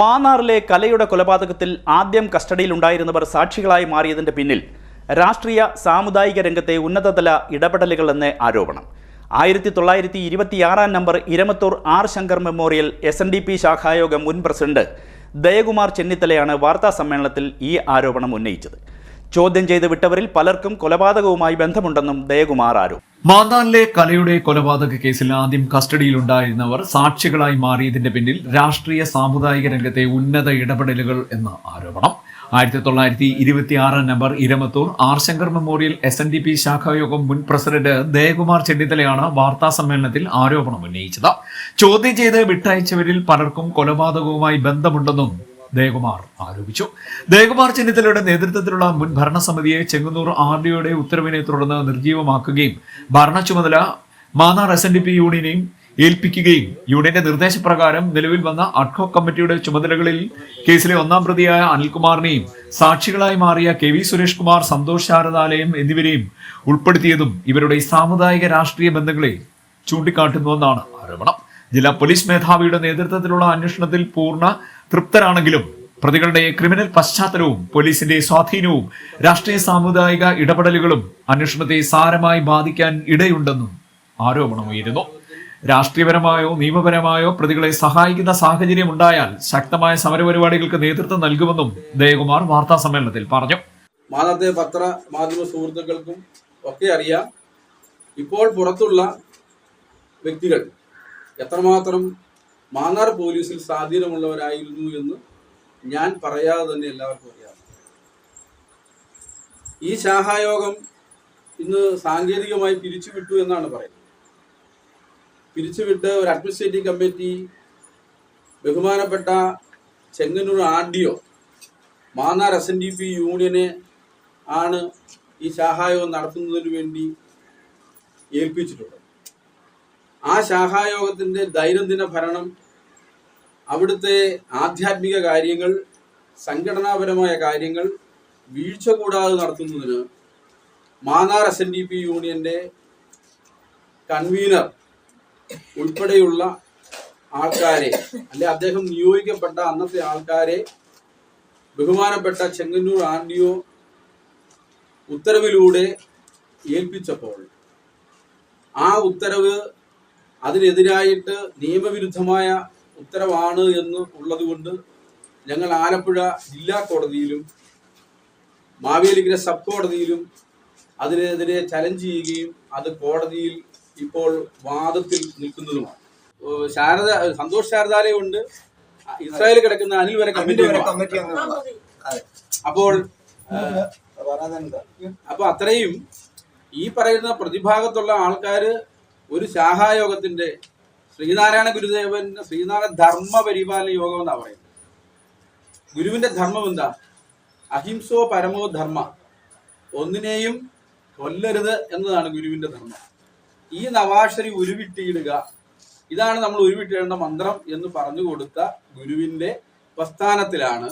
മാന്നാറിലെ കലയുടെ കൊലപാതകത്തിൽ ആദ്യം കസ്റ്റഡിയിലുണ്ടായിരുന്നവർ സാക്ഷികളായി മാറിയതിന്റെ പിന്നിൽ രാഷ്ട്രീയ സാമുദായിക രംഗത്തെ ഉന്നതതല ഇടപെടലുകളെന്ന് ആരോപണം. ആയിരത്തി തൊള്ളായിരത്തി ഇരുപത്തിയാറാം number Iramathur R Shankar memorial S N D P ശാഖായോഗം മുൻ പ്രസിഡന്റ് ദയകുമാർ ചെന്നിത്തലയാണ് വാർത്താ സമ്മേളനത്തിൽ ഈ ആരോപണം ഉന്നയിച്ചത്. ചോദ്യം ചെയ്ത് വിട്ടവരിൽ പലർക്കും കൊലപാതകവുമായി ബന്ധമുണ്ടെന്നും ദയകുമാർ ആരോപി മാന്നാറിലെ കലയുടെ കൊലപാതക കേസിൽ ആദ്യം കസ്റ്റഡിയിലുണ്ടായിരുന്നവർ സാക്ഷികളായി മാറിയതിന്റെ പിന്നിൽ രാഷ്ട്രീയ സാമുദായിക രംഗത്തെ ഉന്നത ഇടപെടലുകൾ എന്ന ആരോപണം. ആയിരത്തി തൊള്ളായിരത്തി ഇരുപത്തി ആറ് number Iramathur R Shankar memorial S N D P ശാഖായോഗം മുൻ പ്രസിഡന്റ് ദയകുമാർ ചെന്നിത്തലയാണ് വാർത്താ സമ്മേളനത്തിൽ ആരോപണം ഉന്നയിച്ചത്. ചോദ്യം ചെയ്ത് വിട്ടയച്ചവരിൽ പലർക്കും കൊലപാതകവുമായി ബന്ധമുണ്ടെന്നും ദയകുമാർ ആരോപിച്ചു. ദയകുമാർ ചെന്നിത്തലയുടെ നേതൃത്വത്തിലുള്ള മുൻ ഭരണസമിതിയെ ചെങ്ങന്നൂർ ആർ ഡിയുടെ ഉത്തരവിനെ തുടർന്ന് നിർജീവമാക്കുകയും ഭരണ ചുമതല Mannar S N D P യൂണിയനെയും ഏൽപ്പിക്കുകയും യൂണിയന്റെ നിർദ്ദേശപ്രകാരം നിലവിൽ വന്ന അഡ്ഹോക് കമ്മിറ്റിയുടെ ചുമതലകളിൽ കേസിലെ ഒന്നാം പ്രതിയായ അനിൽകുമാറിനെയും സാക്ഷികളായി മാറിയ കെ വി സുരേഷ് കുമാർ സന്തോഷ് ശാരദാലയം എന്നിവരെയും ഉൾപ്പെടുത്തിയതും ഇവരുടെ സാമുദായിക രാഷ്ട്രീയ ബന്ധങ്ങളെ ചൂണ്ടിക്കാട്ടുന്നുവെന്നാണ് ആരോപണം. ജില്ലാ പോലീസ് മേധാവിയുടെ നേതൃത്വത്തിലുള്ള അന്വേഷണത്തിൽ പൂർണ തൃപ്തരാണെങ്കിലും പ്രതികളുടെ ക്രിമിനൽ പശ്ചാത്തലവും പോലീസിന്റെ സ്വാധീനവും രാഷ്ട്രീയ സാമുദായിക ഇടപെടലുകളും അന്വേഷണത്തെ സാരമായി ബാധിക്കാൻ ഇടയുണ്ടെന്നും ആരോപണമുയരുന്നു. രാഷ്ട്രീയപരമായോ നിയമപരമായോ പ്രതികളെ സഹായിക്കുന്ന സാഹചര്യം ഉണ്ടായാൽ ശക്തമായ സമരപരിപാടികൾക്ക് നേതൃത്വം നൽകുമെന്നും ദയകുമാർ വാർത്താ സമ്മേളനത്തിൽ പറഞ്ഞു. മാനത്തെ പത്ര മാധ്യമ സുഹൃത്തുക്കൾക്കും ഒക്കെ അറിയാം ഇപ്പോൾ പുറത്തുള്ള വ്യക്തികൾ എത്രമാത്രം മാന്നാർ പോലീസിൽ സ്വാധീനമുള്ളവരായിരുന്നു എന്ന് ഞാൻ പറയാതെ തന്നെ എല്ലാവർക്കും അറിയാം. ഈ ശാഖായോഗം ഇന്ന് സാങ്കേതികമായി പിരിച്ചുവിട്ടു എന്നാണ് പറയുന്നത്. പിരിച്ചുവിട്ട് ഒരു അഡ്മിനിസ്ട്രേറ്റീവ് കമ്മിറ്റി ബഹുമാനപ്പെട്ട Chengannur R D O Mannar S N D P യൂണിയനെ ആണ് ഈ ശാഖായോഗം നടത്തുന്നതിന് വേണ്ടി ഏൽപ്പിച്ചിട്ടുള്ളത്. ആ ശാഖായോഗത്തിന്റെ ദൈനംദിന ഭരണം അവിടുത്തെ ആധ്യാത്മിക കാര്യങ്ങൾ സംഘടനാപരമായ കാര്യങ്ങൾ വീഴ്ച കൂടാതെ നടത്തുന്നതിന് Mannar S N D P യൂണിയന്റെ കൺവീനർ ഉൾപ്പെടെയുള്ള ആൾക്കാരെ അല്ലെ അദ്ദേഹം നിയോഗിക്കപ്പെട്ട അന്നത്തെ ആൾക്കാരെ ബഹുമാനപ്പെട്ട ചെങ്ങന്നൂർ ആർ ഡി ഒ ഉത്തരവിലൂടെ ഏൽപ്പിച്ചപ്പോൾ ആ ഉത്തരവ് അതിനെതിരായിട്ട് നിയമവിരുദ്ധമായ ഉത്തരവാണ് എന്ന് ഉള്ളതുകൊണ്ട് ഞങ്ങൾ ആലപ്പുഴ ജില്ലാ കോടതിയിലും മാവേലിക്കര സബ് കോടതിയിലും അതിനെതിരെ ചലഞ്ച് ചെയ്യുകയും അത് കോടതിയിൽ ഇപ്പോൾ വാദത്തിൽ നിൽക്കുന്നതുമാണ് ശാരദ സന്തോഷ് ശാരദാലയം ഉണ്ട് ഇസ്രായേൽ കിടക്കുന്ന അനിൽ വരെ കമ്മിറ്റി. അപ്പോൾ? അപ്പൊ അത്രയും ഈ പറയുന്ന പ്രതിഭാഗത്തുള്ള ആൾക്കാര് ഒരു ശാഖായോഗത്തിന്റെ ശ്രീനാരായണ ഗുരുദേവന്റെ ശ്രീനാരായണ ധർമ്മ പരിപാലന യോഗം എന്നാ പറയുന്നത്. ഗുരുവിന്റെ ധർമ്മം എന്താ? അഹിംസോ പരമോ ധർമ്മ. ഒന്നിനെയും കൊല്ലരുത് എന്നതാണ് ഗുരുവിന്റെ ധർമ്മം. ഈ നവാശരി ഉരുവിട്ടിയിടുക ഇതാണ് നമ്മൾ ഉരുവിട്ടിടേണ്ട മന്ത്രം എന്ന് പറഞ്ഞു കൊടുത്ത ഗുരുവിന്റെ പ്രസ്ഥാനത്തിലാണ്.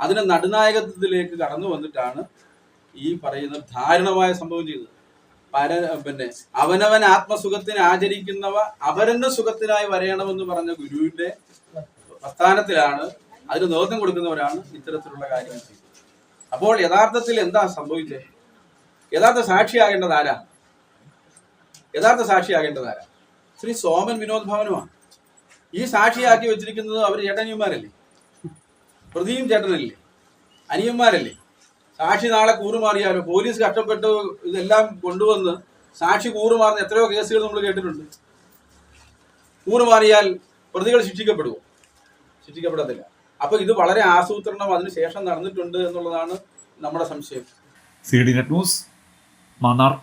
അതിന്റെ നടുനായകത്വത്തിലേക്ക് കടന്നു വന്നിട്ടാണ് ഈ പറയുന്ന ധാരണമായ സംഭവം ചെയ്തത് പര പിന്നെ അവനവൻ ആത്മസുഖത്തിന് ആചരിക്കുന്നവ അപരന്റെ സുഖത്തിനായി വരയണമെന്ന് പറഞ്ഞ ഗുരുവിന്റെ പ്രസ്ഥാനത്തിലാണ് അതിന് നേതൃത്വം കൊടുക്കുന്നവരാണ് ഇത്തരത്തിലുള്ള കാര്യങ്ങൾ ചെയ്യുന്നത്. അപ്പോൾ യഥാർത്ഥത്തിൽ എന്താ സംഭവിച്ചത് യഥാർത്ഥ സാക്ഷിയാകേണ്ടത് ആരാ? യഥാർത്ഥ സാക്ഷിയാകേണ്ടത് ആരാ? ശ്രീ സോമൻ വിനോദ് ഭവനുമാണ്. ഈ സാക്ഷിയാക്കി വെച്ചിരിക്കുന്നത് അവർ ചേട്ടനിയന്മാരല്ലേ? പ്രതിയും ചേട്ടനല്ലേ? അനിയന്മാരല്ലേ? സാക്ഷി നാളെ കൂറുമാറിയാലോ? പോലീസ് കഷ്ടപ്പെട്ട് ഇതെല്ലാം കൊണ്ടുവന്ന് സാക്ഷി കൂറുമാറുന്ന എത്രയോ കേസുകൾ നമ്മൾ കേട്ടിട്ടുണ്ട്. കൂറുമാറിയാൽ പ്രതികൾ ശിക്ഷിക്കപ്പെടുമോ ശിക്ഷിക്കപ്പെടത്തില്ല. അപ്പൊ ഇത് വളരെ ആസൂത്രണം അതിനുശേഷം നടന്നിട്ടുണ്ട് എന്നുള്ളതാണ് നമ്മുടെ സംശയം. C D net news Mannar.